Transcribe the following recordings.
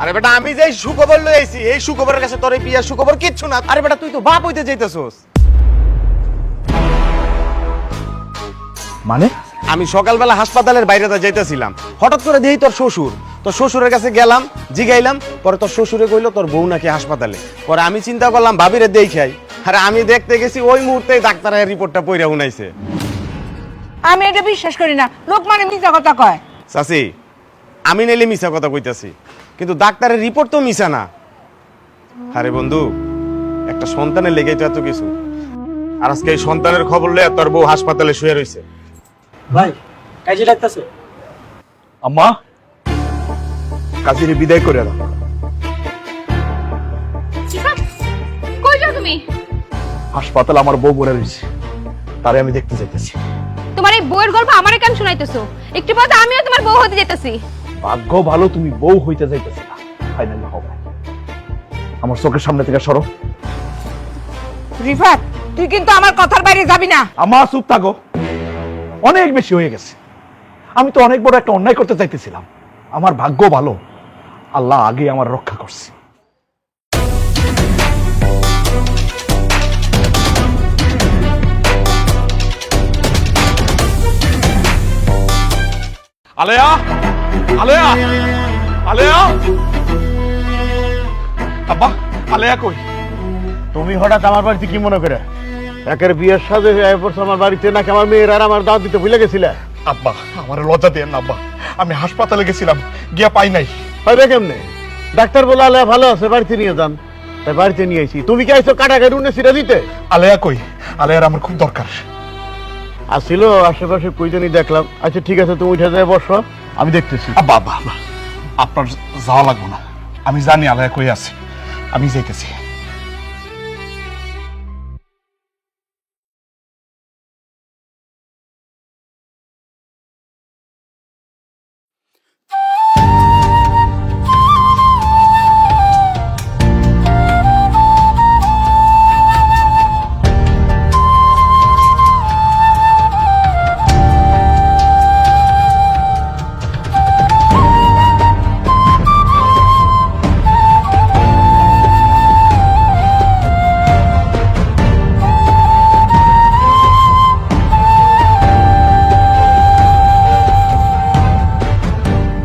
আরে বেটা আমি যে সুখবর লই আইছি এই সুখবরের কাছে তোর এই সুখবর কিচ্ছু না। আরে বেটা তুই তো বাপ হইতে যাইতেছস। মানে? আমি সকালবেলা হাসপাতালের বাইরে তো যাইতেছিলাম। হঠাৎ করে দেখি তোর শ্বশুর। তোর শ্বশুরের কাছে গেলাম জিগাইলাম পরে তোর শ্বশুরে কইলো তোর বউ নাকি হাসপাতালে। পরে আমি চিন্তা করলাম ভাবিরে দেখাই আরে আমি দেখতে গেছি ওই মুহূর্তে ডাক্তারের রিপোর্টটা পইরা উনাইছে। আমি এটা বিশ্বাস করি না। লোক মানে মিথ্যা কথা কয়। চাচি আমি নাইলে মিছা কথা কইতাছি। কিন্তু ডাক্তারের রিপোর্ট তো মিছা না। আরে বন্ধু একটা সন্তানের লেগেই তো এত কিছু। আর আজকে এই সন্তানের খবর লয়ে তোর বউ হাসপাতালে শুয়ে রইছে। ভাই কাজে ডাকতেছে। আম্মা? কাজিরে বিদায় করে দাও। কই যাও তুমি? হাসপাতাল আমার বউ পড়ে রয়েছে তারে আমি দেখতে যাইতেছি। তোমার এই বউয়ের গল্প আমারে কেন শোনাইতেছো? একটু পরে আমিও তোমার বউ হতে যেতেছি ভাগ্য ভালো তুমি বউ হইতে যাইতেছি না। ফাইনালি হবে। আমার চোখের সামনে থেকে সরো। রিফাত তুই কিন্তু আমার কথার বাইরে যাবি না। আমার চুপ থাকো। অনেক বেশি হয়ে গেছে। আমি তো অনেক বড় একটা অন্যায় করতে চাইতেছিলাম। আমার ভাগ্য ভালো। আল্লাহ আগে আমার রক্ষা করছে। আলেয়া! আলেয়া! আলেয়া! আব্বা আলেয়া কই? তুমি হঠাৎ আমার বাড়িতে কি মনে করে? একের বিয়ের হয়ে আমার বাড়িতে নাকি আমার মেয়ের আর আমার দাঁত দিতে ভুলে গেছিলে? আব্বা আমার লজ্জা দেন না আব্বা। আমি হাসপাতালে গেছিলাম গিয়া পাই নাই। পাইবে কেমনে? ডাক্তার বলে আলে ভালো আছে বাড়িতে নিয়ে যান। তাই বাড়িতে নিয়ে আইছি। তুমি কি আইছো কাটাকাটি উনে সিরা দিতে? আলেয়া কই? আলেয়ার আমার খুব দরকার। আসছিল আশেপাশে কইজনই দেখলাম। আচ্ছা ঠিক আছে, তুমি উঠে যায় বসো। আমি দেখতেছি। আব্বা আপনার যাওয়া লাগবো না। আমি জানি আলাদা কই আছি। আমি যাইতেছি।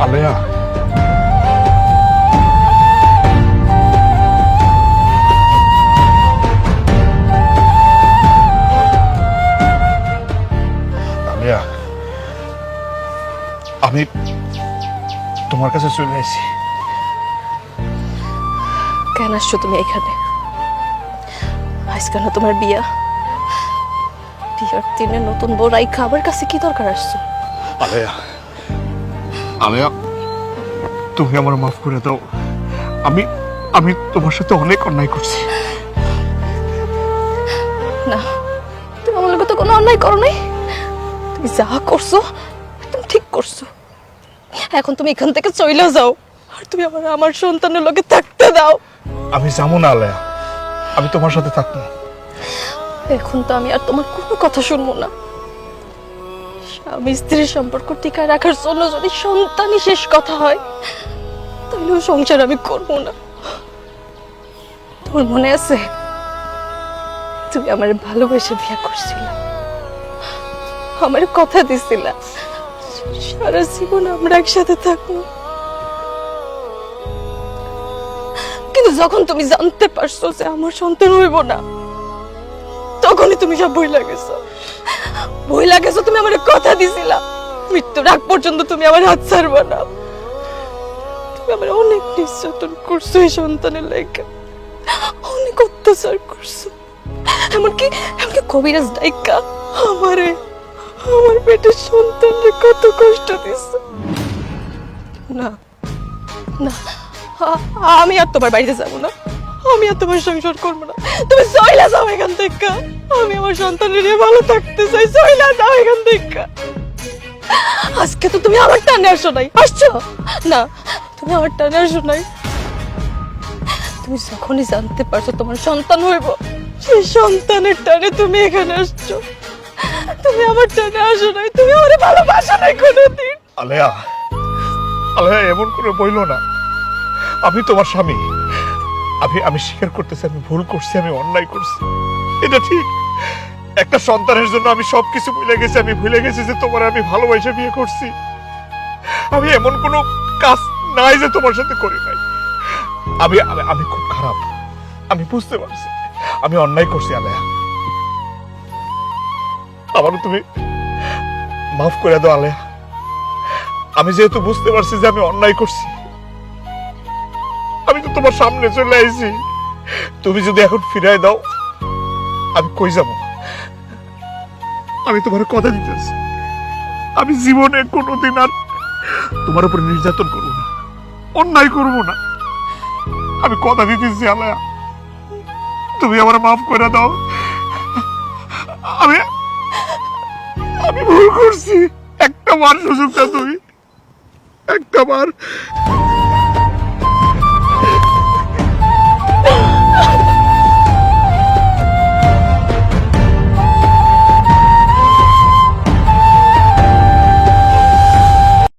আলেয়া। আমি তোমার কাছে চলে আসি। কেন আসছো তুমি এখানে? আজকে না তোমার বিয়া? বিয়ার দিনে নতুন বউ রাইখা আমার কাছে কি দরকার আসছো? আলেয়া আলেয়া তুমি আমার মাফ করে দাও। আমি আমি তোমার সাথে অনেক অন্যায় করছি। না তুমি আমার লোক তো কোনো অন্যায় করো নাই। তুমি যা করছ তুমি ঠিক করছ। এখন তুমি এখান থেকে চলে যাও। আর তুমি আমার আমার সন্তানের লোকে থাকতে দাও। আমি যাব না আলেয়া। আমি তোমার সাথে থাকব। এখন তো আমি আর তোমার কোনো কথা শুনব না। স্বামী স্ত্রীর সম্পর্ক টিকায় রাখার জন্য যদি সন্তানই শেষ কথা হয় তাহলে সংসার আমি করব না। তোর মনে আছে? তুমি আমার ভালোবেসে বিয়ে করছিল। আমার কথা দিছিল। সারা জীবন আমরা একসাথে থাকব। কিন্তু যখন তুমি জানতে পারছ যে আমার সন্তান হইব না তখনই তুমি সব বই লাগেছো বই লাগেছো তুমি আমার কথা দিছিলা। মৃত্যুর আগ পর্যন্ত তুমি আমার হাত ছাড়বা না। তুমি আমার অনেক নির্যাতন করছ এই সন্তানের লেগে অনেক অত্যাচার করছ। এমনকি এমনকি কবিরাজ ডাইকা আমারে, আমার পেটের সন্তানরে কত কষ্ট দিছো। না না আমি আর তোমার বাড়িতে যাব না। আমি আর তোমার সংসার করব না। তুমি চইলা যাও এখান থেকে। আমি আমার সন্তানের নিয়ে ভালো থাকতে চাই চইলা যাও এখান থেকে। আজকে তো তুমি আমার টানে আসো নাই, আসছো? না, তুমি আমার টানে আসো নাই। তুমি যখনই জানতে পারছ তোমার সন্তান হইব, সেই সন্তানের টানে তুমি এখানে আসছো। তুমি আমার টানে আসো নাই, তুমি আমার ভালোবাসো নাই কোনোদিন। আলেয়া আলেয়া, এমন করে বইলো না। আমি তোমার স্বামী। আমি আমি স্বীকার করতেছি, আমি ভুল করছি, আমি অন্যায় করছি। এটা ঠিক। একটা সন্তানের জন্য আমি সবকিছু ভুলে গেছি, আমি ভুলে গেছি যে তোমার আমি ভালোবাসে বিয়ে করছি। আমি এমন কোনো কাজ নাই যে তোমার সাথে করি নাই। আমি, আমি- খুব খারাপ। আমি বুঝতে পারছি। আমি অন্যায় করছি, আলেয়া। আমারও তুমি মাফ করে দাও, আলেয়া। আমি যেহেতু বুঝতে পারছি যে আমি অন্যায় করছি, আমি তো তোমার সামনে চলে আইছি। তুমি যদি এখন ফিরাই দাও আমি কই যাব? আমি তোমার কথা দিতেছি। আমি জীবনে কোনোদিন আর তোমার উপরে নির্যাতন করব না, অন্যায় করব না। আমি কথা দিতেছি আলায়া তুমি আমার মাফ করে দাও। আমি আমি ভুল করছি। একটা বার সুযোগটা তুমি একটা বার